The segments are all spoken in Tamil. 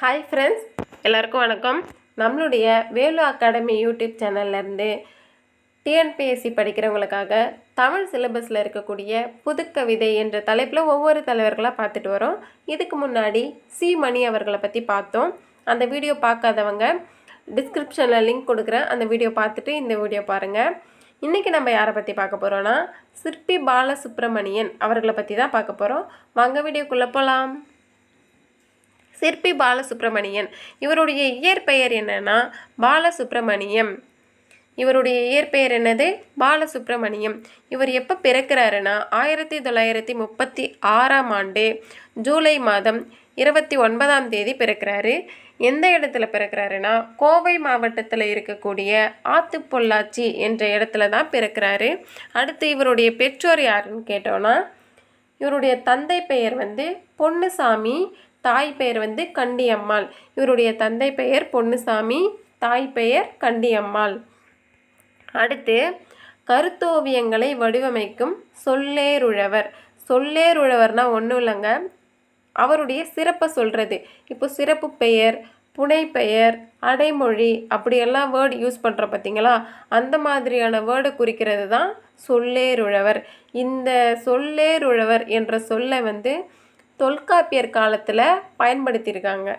ஹாய் ஃப்ரெண்ட்ஸ் எல்லாருக்கும் வணக்கம். நம்மளுடைய வேலு அகாடமி யூடியூப் சேனல்லேருந்து டிஎன்பிஎஸ்சி படிக்கிறவங்களுக்காக தமிழ் சிலபஸில் இருக்கக்கூடிய புதுக்கவிதை என்ற தலைப்பில் ஒவ்வொரு தலைவர்களாக பார்த்துட்டு வரோம். இதுக்கு முன்னாடி சி மணி அவர்களை பற்றி பார்த்தோம். அந்த வீடியோ பார்க்காதவங்க டிஸ்கிரிப்ஷனில் லிங்க் கொடுக்குறேன். அந்த வீடியோ பார்த்துட்டு இந்த வீடியோ பாருங்கள் இன்றைக்கி நம்ம யாரை பற்றி பார்க்க போகிறோன்னா சிற்பி பாலசுப்ரமணியன் அவர்களை பற்றி தான் பார்க்க போகிறோம் வாங்க வீடியோக்குள்ளே போகலாம் சிற்பி பாலசுப்ரமணியன். இவருடைய இயற்பெயர் என்னன்னா பாலசுப்ரமணியம். இவருடைய இயற்பெயர் என்னது? பாலசுப்ரமணியம். இவர் எப்போ பிறக்கிறாருன்னா ஆயிரத்தி தொள்ளாயிரத்தி முப்பத்தி ஆறாம் ஆண்டு ஜூலை மாதம் இருபத்தி ஒன்பதாம் தேதி பிறக்கிறாரு. எந்த இடத்துல பிறக்கிறாருன்னா கோவை மாவட்டத்தில் இருக்கக்கூடிய ஆத்துப்பொள்ளாச்சி என்ற இடத்துல தான் பிறக்கிறாரு. அடுத்து இவருடைய பெற்றோர் யாருன்னு கேட்டோன்னா இவருடைய தந்தை பெயர் வந்து பொன்னுசாமி தாய் பெயர் வந்து கண்டியம்மாள். இவருடைய தந்தை பெயர் பொன்னுசாமி தாய் பெயர் கண்டியம்மாள். அடுத்து கருத்தோவியங்களை வடிவமைக்கும் சொல்லேருழவர். சொல்லேருழவர்னா ஒன்றும் இல்லைங்க. அவருடைய சிறப்பை சொல்கிறது இப்போ சிறப்பு பெயர் புனை பெயர் அடைமொழி அப்படியெல்லாம் வேர்டு யூஸ் பண்ணுறோம் பார்த்தீங்களா? அந்த மாதிரியான வேர்டை குறிக்கிறது தான் சொல்லேருழவர். இந்த சொல்லேருழவர் என்ற சொல்லை வந்து தொல்காப்பியர் காலத்தில் பயன்படுத்தியிருக்காங்க.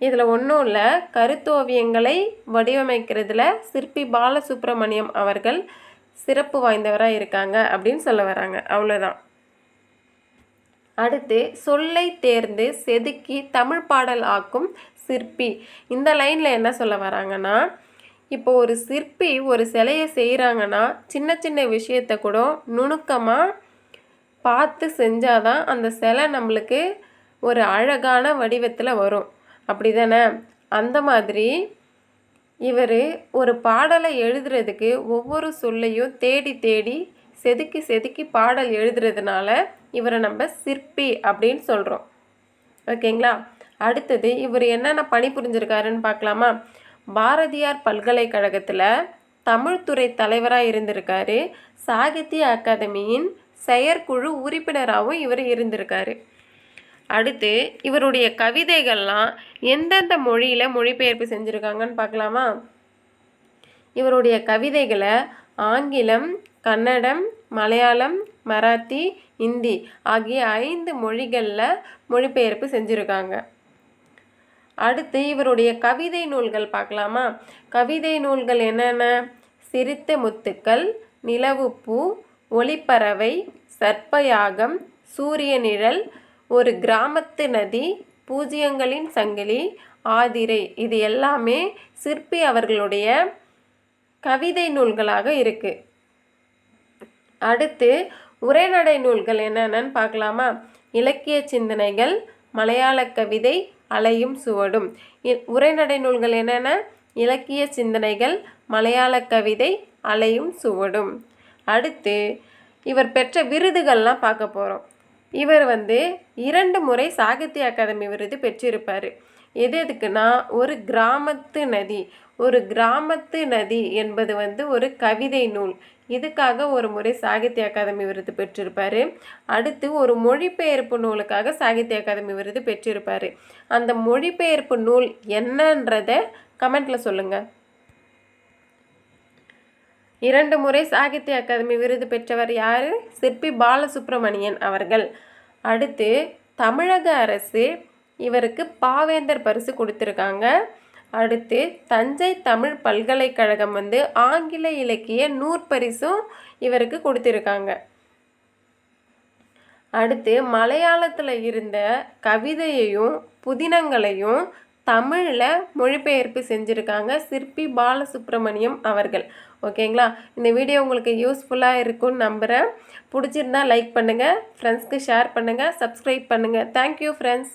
இதில் ஒன்றும் இல்லை. கருத்தோவியங்களை வடிவமைக்கிறதுல சிற்பி பாலசுப்ரமணியம் அவர்கள் சிறப்பு வாய்ந்தவராக இருக்காங்க அப்படின்னு சொல்ல வராங்க. அவ்வளோதான் அடுத்து சொல்லை தேர்ந்து செதுக்கி தமிழ் பாடல் ஆக்கும் சிற்பி. இந்த லைனில் என்ன சொல்ல வராங்கன்னா இப்போ ஒரு சிற்பி ஒரு சிலையை செய்கிறாங்கன்னா சின்ன சின்ன விஷயத்தை கூட நுணுக்கமாக பார்த்து செஞ்சாதான் அந்த சிலை நம்மளுக்கு ஒரு அழகான வடிவத்தில் வரும். அப்படி தானே அந்த மாதிரி இவர் ஒரு பாடலை எழுதுறதுக்கு ஒவ்வொரு சொல்லையும் தேடி தேடி செதுக்கி செதுக்கி பாடல் எழுதுறதுனால இவரை நம்ம சிற்பி அப்படின்னு சொல்கிறோம் ஓகேங்களா? அடுத்தது இவர் என்னென்ன பணி புரிஞ்சிருக்காருன்னு பார்க்கலாமா? பாரதியார் பல்கலைக்கழகத்தில் தமிழ்துறை தலைவராக இருந்திருக்காரு. சாகித்ய அகாதமியின் செயற்குழு உறுப்பினராகவும் இவர் இருந்திருக்காரு. அடுத்து இவருடைய கவிதைகள்லாம் எந்தெந்த மொழியில் மொழிபெயர்ப்பு செஞ்சுருக்காங்கன்னு பார்க்கலாமா? இவருடைய கவிதைகளை ஆங்கிலம் கன்னடம் மலையாளம் மராத்தி இந்தி ஆகிய ஐந்து மொழிகளில் மொழிபெயர்ப்பு செஞ்சுருக்காங்க. அடுத்து இவருடைய கவிதை நூல்கள் பார்க்கலாமா? கவிதை நூல்கள் என்னென்ன? சிரித்த முத்துக்கள் நிலவுப்பூ ஒளிப்பறவை சர்ப்பயாகம் சூரிய நிழல் ஒரு கிராமத்து நதி பூஜ்யங்களின் சங்கிலி ஆதிரை. இது எல்லாமே சிற்பி அவர்களுடைய கவிதை நூல்களாக இருக்குது அடுத்து உரைநடை நூல்கள் என்னென்னு பார்க்கலாமா? இலக்கிய சிந்தனைகள் மலையாள கவிதை அலையும் சுவடும். உரைநடை நூல்கள் என்னென்ன? இலக்கிய சிந்தனைகள் மலையாள கவிதை அலையும் சுவடும். அடுத்து இவர் பெற்ற விருதுகள்லாம் பார்க்க போகிறோம் இவர் வந்து இரண்டு முறை சாகித்ய அகாதமி விருது பெற்றிருப்பார். எது எதுக்குன்னா ஒரு கிராமத்து நதி ஒரு கிராமத்து நதி என்பது வந்து ஒரு கவிதை நூல். இதுக்காக ஒரு முறை சாகித்ய அகாதமி விருது பெற்றிருப்பார். அடுத்து ஒரு மொழிபெயர்ப்பு நூலுக்காக சாகித்ய அகாதமி விருது பெற்றிருப்பார். அந்த மொழிபெயர்ப்பு நூல் என்னன்றதை கமெண்ட்டில் சொல்லுங்கள் இரண்டு முறை சாகித்ய அகாதமி விருது பெற்றவர் யார்? சிற்பி பாலசுப்ரமணியன் அவர்கள். அடுத்து தமிழக அரசு இவருக்கு பாவேந்தர் பரிசு கொடுத்துருக்காங்க. அடுத்து தஞ்சை தமிழ் பல்கலைக்கழகம் வந்து ஆங்கில இலக்கிய நூற்பரிசும் இவருக்கு கொடுத்துருக்காங்க. அடுத்து மலையாளத்தில் இருந்த கவிதையையும் புதினங்களையும் தமிழில் மொழிபெயர்ப்பு செஞ்சுருக்காங்க சிற்பி பாலசுப்ரமணியம் அவர்கள். ஓகேங்களா? இந்த வீடியோ உங்களுக்கு யூஸ்ஃபுல்லாக இருக்கும்னு நம்புகிறேன் பிடிச்சிருந்தா லைக் பண்ணுங்கள் ஃப்ரெண்ட்ஸ்க்கு ஷேர் பண்ணுங்கள் சப்ஸ்கிரைப் பண்ணுங்கள் தேங்க்யூ ஃப்ரெண்ட்ஸ்